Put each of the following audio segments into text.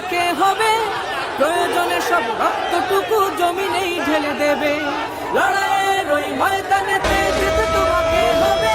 তোমাকে হবে? প্রয়োজনে সব রক্তটুকু জমিনেই ঢেলে দেবে। লড়াইয়ের ওই ময়দানেতে যেতে ঢেলে দেবে।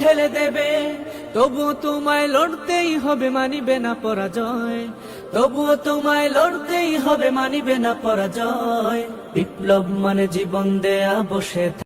ঢেলে দেবে। তবু তোমায় লড়তেই হবে, মানিবে না পরাজয়। তবু তোমায় লড়তেই হবে, মানিবে না পরাজয়। বিপ্লব মানে জীবন দেয়া, বসে